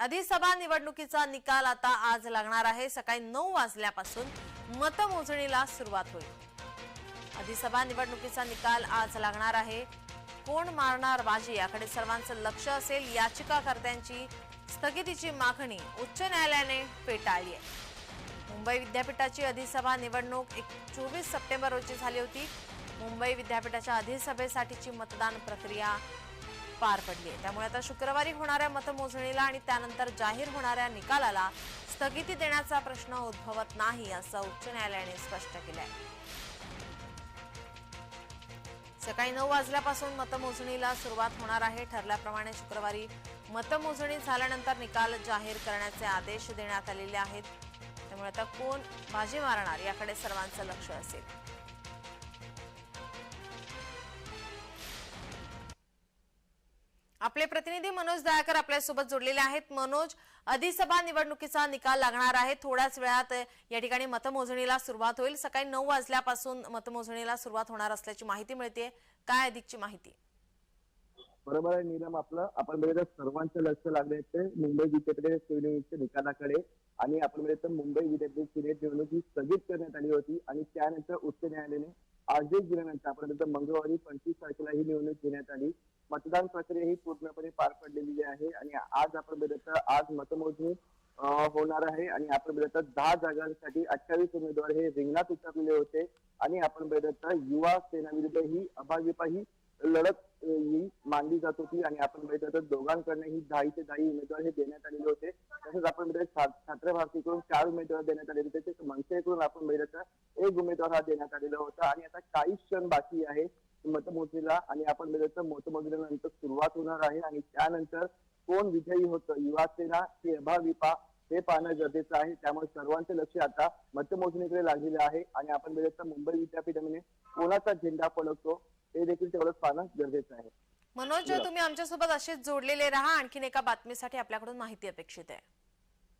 अधिसभा निवडणुकीचा निकाल आता आज लागणार आहे. सकाळी नऊ वाजल्यापासून मतमोजणीला सुरुवात होईल. अधिसभा निवडणुकीचा निकाल आज लागणार आहे. कोण मारणार बाजी याकडे सर्वांचं लक्ष असेल. याचिकाकर्त्यांची स्थगितीची मागणी उच्च न्यायालयाने फेटाळली आहे. मुंबई विद्यापीठाची अधिसभा निवडणूक एक चोवीस सप्टेंबर रोजी झाली होती. मुंबई विद्यापीठाच्या अधिसभेसाठीची मतदान प्रक्रिया पार पडली आहे. त्यामुळे आता शुक्रवारी होणाऱ्या मतमोजणीला आणि त्यानंतर जाहीर होणाऱ्या निकालाला स्थगिती देण्याचा प्रश्न उद्भवत नाही असं उच्च न्यायालयाने स्पष्ट केलं आहे सकाळी नऊ वाजल्यापासून मतमोजणीला सुरुवात होणार आहे. ठरल्याप्रमाणे शुक्रवारी मतमोजणी झाल्यानंतर निकाल जाहीर करण्याचे आदेश देण्यात आलेले आहेत. त्यामुळे आता कोण बाजी मारणार याकडे सर्वांचं लक्ष असेल. आपले प्रतिनिधी मनोज दयाकर आपल्यासोबत जोडलेले आहेत. मनोज अधिसभा निवडणुकीचा निकाल लागणार आहे. थोड्याच वेळात या ठिकाणी मतमोजणीला सुरुवात होईल. सकाळी नऊ वाजल्यापासून मतमोजणीला सुरुवात होणार असल्याची माहिती मिळते काय अधिकची माहिती? बरोबर आहे नीलम. आपलं आपण बघितलं सर्वांचं लक्ष लागले ते मुंबई विद्यापीठ निवडणुकीच्या निकालाकडे. आणि आपण बघितलं मुंबई विद्यापीठ सिनेट निवडणूक ही स्थगित करण्यात आली होती. आणि त्यानंतर उच्च न्यायालयाने आदेश दिल्यानंतर आपण बघितलं मंगळवारी पंचवीस तारखेला ही निवडणूक घेण्यात आली. मतदान प्रक्रिया ही पूर्णपणे पार पडलेली आहे आणि आज आपण बघितलं आज मतमोजणी होणार आहे आणि आपण बघितलं दहा जागांसाठी अठ्ठावीस उमेदवार हे रिंगणात उतरलेले होते आणि आपण बघितलं युवा सेना विरुद्ध ही अभाविपा ही लढत ही मानली जात होती आणि आपण बघितलं तर दोघांकडनं ही दहाही ते दहा उमेदवार हे देण्यात आलेले होते. तसंच आपण बघितलं छात्र भारतीकडून चार उमेदवार देण्यात आले होते. तसेच मनसेकडून आपण बघितलं तर एक उमेदवार हा देण्यात आलेला होता आणि आता काही क्षण बाकी आहे. मतमोजणीला आणि आपण तर मतमोजणीनंतर सुरुवात होणार आहे आणि त्यानंतर कोण विजयी होतं? युवा सेना की अभाविपा हे पाहणं गरजेचं आहे. त्यामुळे सर्वांचे लक्ष आता मतमोजणीकडे लागलेलं आहे आणि आपण तर मुंबई विद्यापीठाने कोणाचा झेंडा फडकतो हे देखील तेवढंच पाहणं गरजेचं आहे. मनोज तुम्ही आमच्यासोबत असेच जोडलेले राहा. आणखीन एका बातमीसाठी आपल्याकडून माहिती अपेक्षित आहे.